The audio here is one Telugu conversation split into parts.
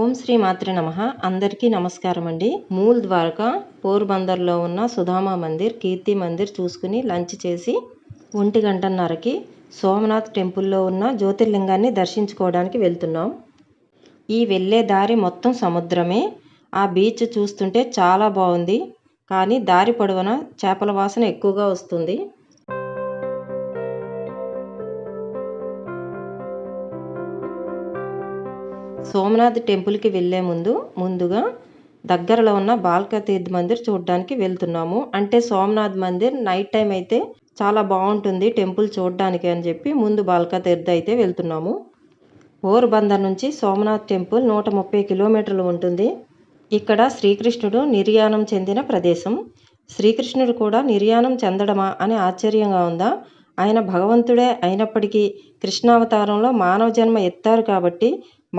ఓం శ్రీ మాత్రి నమ. అందరికీ నమస్కారం అండి మూల్ ద్వారకా పోర్బందర్లో ఉన్న సుధామా మందిర్ కీర్తి మందిర్ చూసుకుని లంచ్ చేసి ఒంటి గంటన్నరకి సోమనాథ్ టెంపుల్లో ఉన్న జ్యోతిర్లింగాన్ని దర్శించుకోవడానికి వెళ్తున్నాం. ఈ వెళ్ళే దారి మొత్తం సముద్రమే. ఆ బీచ్ చూస్తుంటే చాలా బాగుంది. కానీ దారి పొడవున చేపల వాసన ఎక్కువగా వస్తుంది. సోమనాథ్ టెంపుల్కి వెళ్ళే ముందు ముందుగా దగ్గరలో ఉన్న బాల్కా తీర్థ్ మందిర్ చూడడానికి వెళ్తున్నాము. అంటే సోమనాథ్ మందిర్ నైట్ టైం అయితే చాలా బాగుంటుంది టెంపుల్ చూడడానికి అని చెప్పి ముందు బాల్కా తీర్థ అయితే వెళ్తున్నాము. పోర్బందర్ నుంచి సోమనాథ్ టెంపుల్ నూట ముప్పై కిలోమీటర్లు ఉంటుంది. ఇక్కడ శ్రీకృష్ణుడు నిర్యాణం చెందిన ప్రదేశం. శ్రీకృష్ణుడు కూడా నిర్యాణం చెందడమా అని ఆశ్చర్యంగా ఉందా? ఆయన భగవంతుడే అయినప్పటికీ కృష్ణావతారంలో మానవ జన్మ ఎత్తారు కాబట్టి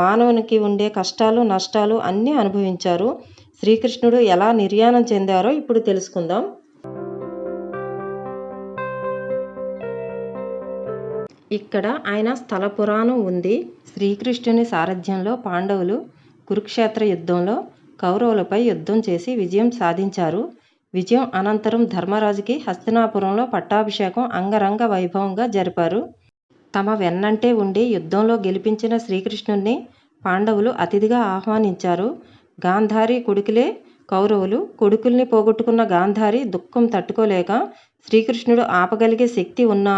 మానవునికి ఉండే కష్టాలు నష్టాలు అన్నీ అనుభవించారు. శ్రీకృష్ణుడు ఎలా నిర్యాణం చెందారో ఇప్పుడు తెలుసుకుందాం. ఇక్కడ ఆయన స్థల పురాణం ఉంది. శ్రీకృష్ణుని సారథ్యంలో పాండవులు కురుక్షేత్ర యుద్ధంలో కౌరవులపై యుద్ధం చేసి విజయం సాధించారు. విజయం అనంతరం ధర్మరాజుకి హస్తినాపురంలో పట్టాభిషేకం అంగరంగ వైభవంగా జరిపారు. తమ వెన్నంటే ఉండి యుద్ధంలో గెలిపించిన శ్రీకృష్ణుణ్ణి పాండవులు అతిథిగా ఆహ్వానించారు. గాంధారి కొడుకులే కౌరవులు. కొడుకుల్ని పోగొట్టుకున్న గాంధారి దుఃఖం తట్టుకోలేక శ్రీకృష్ణుడు ఆపగలిగే శక్తి ఉన్న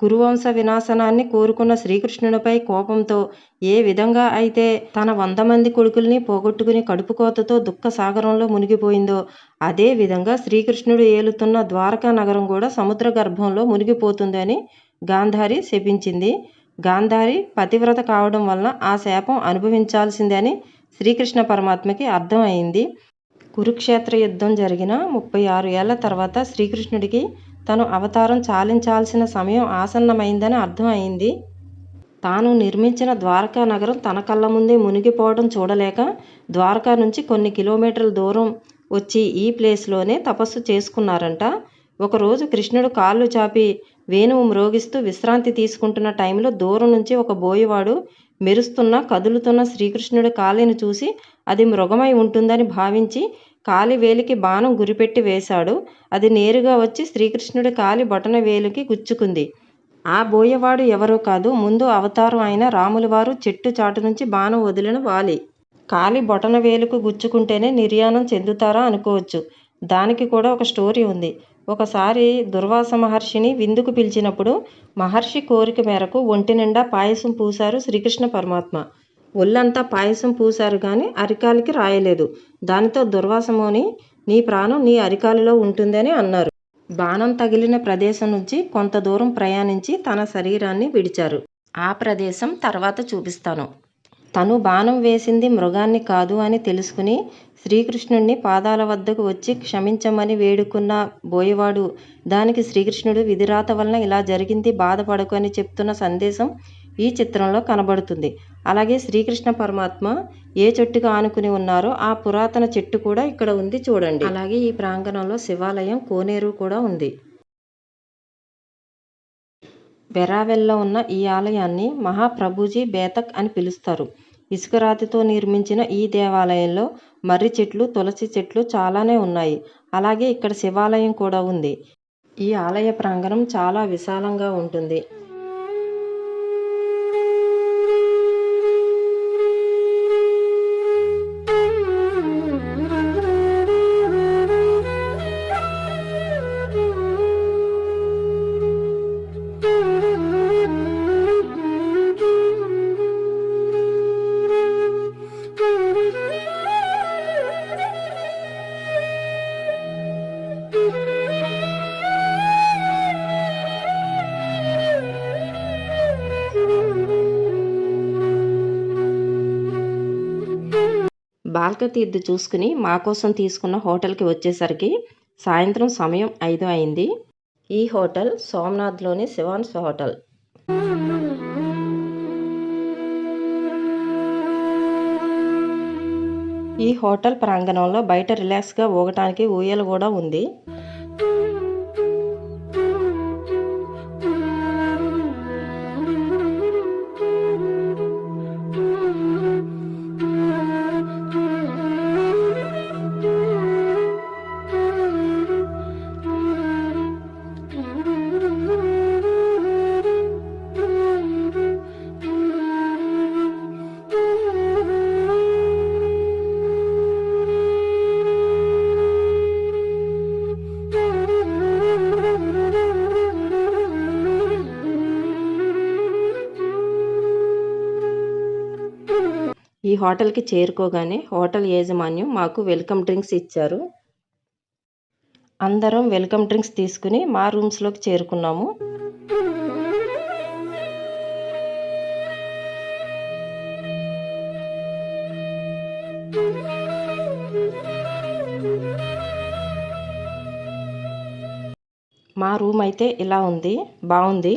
కురువంశ వినాశనాన్ని కోరుకున్న శ్రీకృష్ణునిపై కోపంతో ఏ విధంగా అయితే తన వంద మంది కొడుకుల్ని పోగొట్టుకుని కడుపుకోతతో దుఃఖ సాగరంలో మునిగిపోయిందో అదే విధంగా శ్రీకృష్ణుడు ఏలుతున్న ద్వారకా నగరం కూడా సముద్ర గర్భంలో మునిగిపోతుందని గాంధారి శపించింది. గాంధారి పతివ్రత కావడం వలన ఆ శాపం అనుభవించాల్సిందని శ్రీకృష్ణ పరమాత్మకి అర్థమైంది. కురుక్షేత్ర యుద్ధం జరిగిన ముప్పై ఆరు ఏళ్ళ తర్వాత శ్రీకృష్ణుడికి తను అవతారం చాలించాల్సిన సమయం ఆసన్నమైందని అర్థమైంది. తాను నిర్మించిన ద్వారకా నగరం తన కళ్ళ ముందే మునిగిపోవడం చూడలేక ద్వారకా నుంచి కొన్ని కిలోమీటర్ల దూరం వచ్చి ఈ ప్లేస్లోనే తపస్సు చేసుకున్నారంట. ఒకరోజు కృష్ణుడు కాళ్ళు చాపి వేణువు మ్రోగిస్తూ విశ్రాంతి తీసుకుంటున్న టైంలో దూరం నుంచి ఒక బోయవాడు మెరుస్తున్న కదులుతున్న శ్రీకృష్ణుడి కాలిని చూసి అది మృగమై ఉంటుందని భావించి కాలి వేలికి బాణం గురిపెట్టి వేశాడు. అది నేరుగా వచ్చి శ్రీకృష్ణుడి కాలి బొటన వేలికి గుచ్చుకుంది. ఆ బోయవాడు ఎవరో కాదు. ముందు అవతారం అయిన రాములవారు చెట్టు చాటు నుంచి బాణం వదిలిన వాలి. కాలి బొటన వేలుకు గుచ్చుకుంటేనే నిర్యాణం చెందుతారా అనుకోవచ్చు. దానికి కూడా ఒక స్టోరీ ఉంది. ఒకసారి దుర్వాస మహర్షిని విందుకు పిలిచినప్పుడు మహర్షి కోరిక మేరకు ఒంటి నిండా పాయసం పూశారు శ్రీకృష్ణ పరమాత్మ. ఒళ్ళంతా పాయసం పూశారు కానీ అరికాలికి రాయలేదు. దానితో దుర్వాసమోని నీ ప్రాణం నీ అరికాలిలో ఉంటుందని అన్నారు. బాణం తగిలిన ప్రదేశం నుంచి కొంత దూరం ప్రయాణించి తన శరీరాన్ని విడిచారు. ఆ ప్రదేశం తర్వాత చూపిస్తాను. తను బాణం వేసింది మృగాన్ని కాదు అని తెలుసుకుని శ్రీకృష్ణుణ్ణి పాదాల వద్దకు వచ్చి క్షమించమని వేడుకున్న బోయవాడు దానికి శ్రీకృష్ణుడు విధిరాత వలన ఇలా జరిగింది బాధపడకు అని చెప్తున్న సందేశం ఈ చిత్రంలో కనబడుతుంది. అలాగే శ్రీకృష్ణ పరమాత్మ ఏ చెట్టుకు ఆనుకుని ఉన్నారో ఆ పురాతన చెట్టు కూడా ఇక్కడ ఉంది చూడండి. అలాగే ఈ ప్రాంగణంలో శివాలయం కోనేరు కూడా ఉంది. బెరావెల్లో ఉన్న ఈ ఆలయాన్ని మహాప్రభుజీ బేతక్ అని పిలుస్తారు. ఇసుక రాతితో నిర్మించిన ఈ దేవాలయంలో మర్రి చెట్లు తులసి చెట్లు చాలానే ఉన్నాయి. అలాగే ఇక్కడ శివాలయం కూడా ఉంది. ఈ ఆలయ ప్రాంగణం చాలా విశాలంగా ఉంటుంది. బాల్క తీర్థ చూసుకుని మా కోసం తీసుకున్న హోటల్కి వచ్చేసరికి సాయంత్రం సమయం ఐదు అయింది. ఈ హోటల్ సోమనాథ్లోని శివాన్స్ హోటల్. ఈ హోటల్ ప్రాంగణంలో బయట రిలాక్స్గా ఊగటానికి ఊయలు కూడా ఉంది. హోటల్కి చేరుకోగానే హోటల్ యాజమాన్యం మాకు వెల్కమ్ డ్రింక్స్ ఇచ్చారు. అందరం వెల్కమ్ డ్రింక్స్ తీసుకుని మా రూమ్స్లోకి చేరుకున్నాము. మా రూమ్ అయితే ఇలా ఉంది. బాగుంది.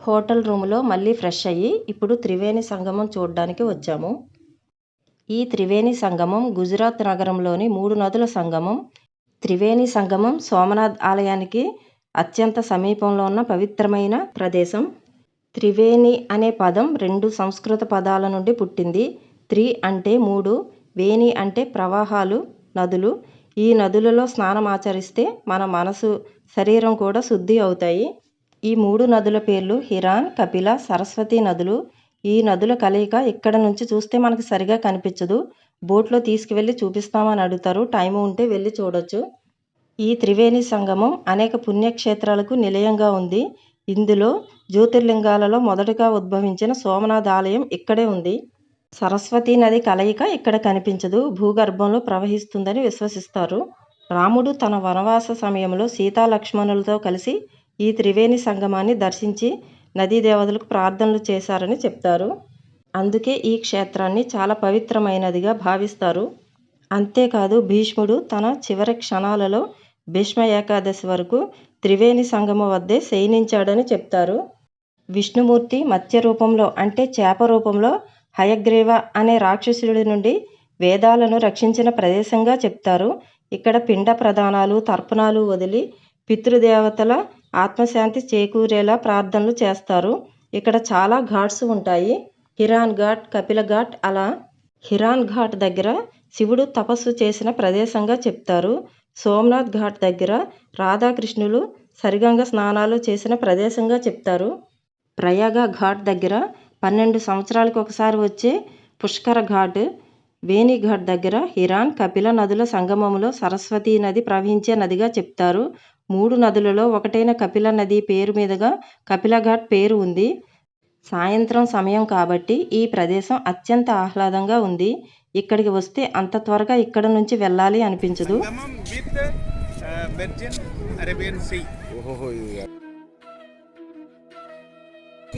హోటల్ రూమ్లో మళ్ళీ ఫ్రెష్ అయ్యి ఇప్పుడు త్రివేణి సంగమం చూడడానికి వచ్చాము. ఈ త్రివేణి సంగమం గుజరాత్ నగరంలోని మూడు నదుల సంగమం. త్రివేణి సంగమం సోమనాథ్ ఆలయానికి అత్యంత సమీపంలో ఉన్న పవిత్రమైన ప్రదేశం. త్రివేణి అనే పదం రెండు సంస్కృత పదాల నుండి పుట్టింది. త్రి అంటే మూడు వేణి అంటే ప్రవాహాలు నదులు. ఈ నదులలో స్నానం ఆచరిస్తే మన మనసు శరీరం కూడా శుద్ధి అవుతాయి. ఈ మూడు నదుల పేర్లు హిరాన్ కపిల సరస్వతి నదులు. ఈ నదుల కలయిక ఇక్కడ నుంచి చూస్తే మనకు సరిగా కనిపించదు. బోట్లో తీసుకువెళ్ళి చూపిస్తామని అడుగుతారు. టైం ఉంటే వెళ్ళి చూడొచ్చు. ఈ త్రివేణి సంగమం అనేక పుణ్యక్షేత్రాలకు నిలయంగా ఉంది. ఇందులో జ్యోతిర్లింగాలలో మొదటగా ఉద్భవించిన సోమనాథ ఆలయం ఇక్కడే ఉంది. సరస్వతీ నది కలయిక ఇక్కడ కనిపించదు. భూగర్భంలో ప్రవహిస్తుందని విశ్వసిస్తారు. రాముడు తన వనవాస సమయంలో సీతా లక్ష్మణులతో కలిసి ఈ త్రివేణి సంగమాన్ని దర్శించి నదీ దేవతలకు ప్రార్థనలు చేశారని చెప్తారు. అందుకే ఈ క్షేత్రాన్ని చాలా పవిత్రమైనదిగా భావిస్తారు. అంతేకాదు భీష్ముడు తన చివరి క్షణాలలో భీష్మ ఏకాదశి వరకు త్రివేణి సంగమం వద్దే శయనించాడని చెప్తారు. విష్ణుమూర్తి మత్స్య రూపంలో అంటే చేప రూపంలో హయగ్రీవ అనే రాక్షసుడి నుండి వేదాలను రక్షించిన ప్రదేశంగా చెప్తారు. ఇక్కడ పిండ ప్రదానాలు తర్పణాలు వదిలి పితృదేవతల ఆత్మశాంతి చేకూరేలా ప్రార్థనలు చేస్తారు. ఇక్కడ చాలా ఘాట్స్ ఉంటాయి. హిరాన్ ఘాట్ కపిల ఘాట్ అలా హిరాన్ ఘాట్ దగ్గర శివుడు తపస్సు చేసిన ప్రదేశంగా చెప్తారు. సోమనాథ్ ఘాట్ దగ్గర రాధాకృష్ణులు సరిగంగ స్నానాలు చేసిన ప్రదేశంగా చెప్తారు. ప్రయాగ ఘాట్ దగ్గర పన్నెండు సంవత్సరాలకు ఒకసారి వచ్చే పుష్కర ఘాట్ వేణిఘాట్ దగ్గర హిరాన్ కపిల నదుల సంగమంలో సరస్వతీ నది ప్రవహించే నదిగా చెప్తారు. మూడు నదులలో ఒకటైన కపిల నది పేరు మీదుగా కపిలఘాట్ పేరు ఉంది. సాయంత్రం సమయం కాబట్టి ఈ ప్రదేశం అత్యంత ఆహ్లాదంగా ఉంది. ఇక్కడికి వస్తే అంత త్వరగా ఇక్కడ నుంచి వెళ్ళాలి అనిపించదు.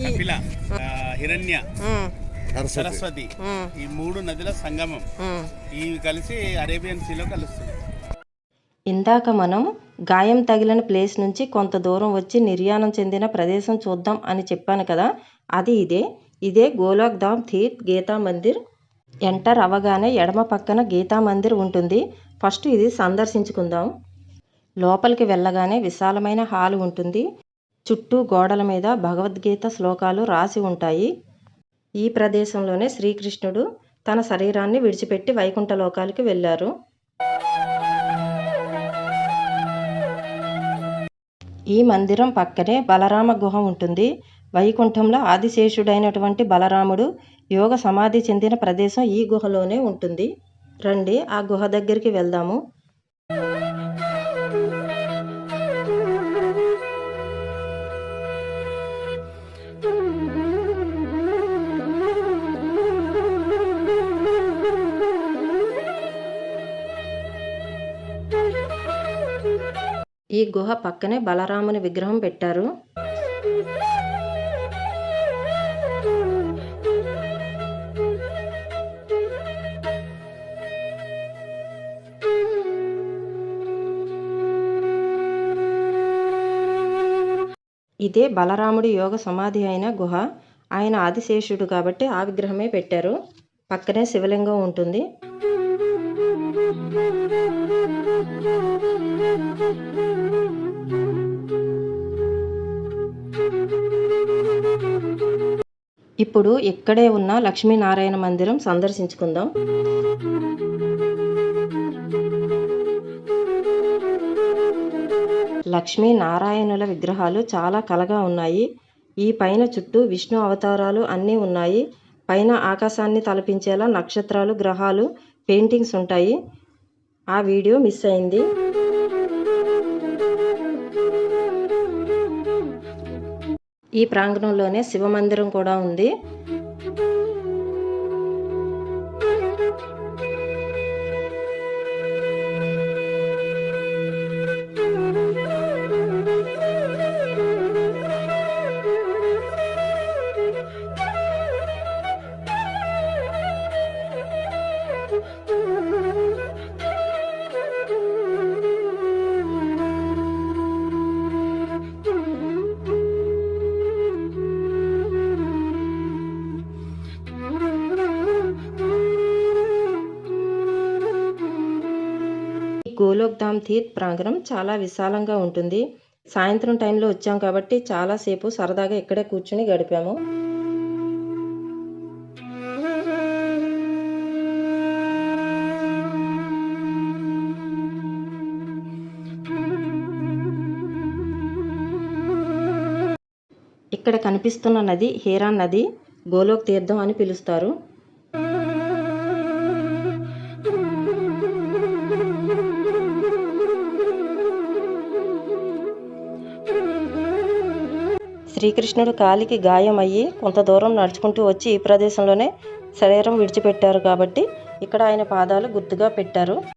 కపిల హిరణ్య సరస్వతి. ఈ మూడు నదుల సంగమం. ఇవి కలిసి అరేబియన్ సీలో కలుస్తుంది ఇందాక మనం గాయం తగిలిన ప్లేస్ నుంచి కొంత దూరం వచ్చి నిర్యాణం చెందిన ప్రదేశం చూద్దాం అని చెప్పాను కదా అది ఇదే. ఇదే గోలోక్ ధామ్ తీర్థ్ గీతా మందిర్. ఎంటర్ అవ్వగానే ఎడమ పక్కన గీతా మందిర్ ఉంటుంది. ఫస్ట్ ఇది సందర్శించుకుందాం. లోపలికి వెళ్ళగానే విశాలమైన హాల్ ఉంటుంది. చుట్టూ గోడల మీద భగవద్గీత శ్లోకాలు రాసి ఉంటాయి. ఈ ప్రదేశంలోనే శ్రీకృష్ణుడు తన శరీరాన్ని విడిచిపెట్టి వైకుంఠ లోకాలకి వెళ్ళారు. ఈ మందిరం పక్కనే బలరామ గుహ ఉంటుంది. వైకుంఠంలో ఆదిశేషుడైనటువంటి బలరాముడు యోగ సమాధి చెందిన ప్రదేశం ఈ గుహలోనే ఉంటుంది. రండి ఆ గుహ దగ్గరికి వెళ్దాము. ఈ గుహ పక్కనే బలరాముని విగ్రహం పెట్టారు. ఇదే బలరాముడి యోగ సమాధి అయిన గుహ. ఆయన ఆదిశేషుడు కాబట్టి ఆ విగ్రహమే పెట్టారు. పక్కనే శివలింగం ఉంటుంది. ఇప్పుడు ఇక్కడే ఉన్న లక్ష్మీనారాయణ మందిరం సందర్శించుకుందాం. లక్ష్మీ నారాయణుల విగ్రహాలు చాలా కలగా ఉన్నాయి. ఈ పైన చుట్టూ విష్ణు అవతారాలు అన్నీ ఉన్నాయి. పైన ఆకాశాన్ని తలపించేలా నక్షత్రాలు గ్రహాలు పెయింటింగ్స్ ఉంటాయి. ఆ వీడియో మిస్ అయింది. ఈ ప్రాంగణంలోనే శివ మందిరం కూడా ఉంది. గోలోక్ధామ్ గోలోక్ ధామ్ తీర్థ్ ప్రాంగణం చాలా విశాలంగా ఉంటుంది. సాయంత్రం టైంలో వచ్చాం కాబట్టి చాలాసేపు సరదాగా ఇక్కడే కూర్చుని గడిపాము. ఇక్కడ కనిపిస్తున్న నది హీరాన్ నది గోలోక్ తీర్థం అని పిలుస్తారు. శ్రీకృష్ణుడు కాలికి గాయం అయ్యి కొంత దూరం నడుచుకుంటూ వచ్చి ఈ ప్రదేశంలోనే శరీరం విడిచిపెట్టారు కాబట్టి ఇక్కడ ఆయన పాదాలు గుర్తుగా పెట్టారు.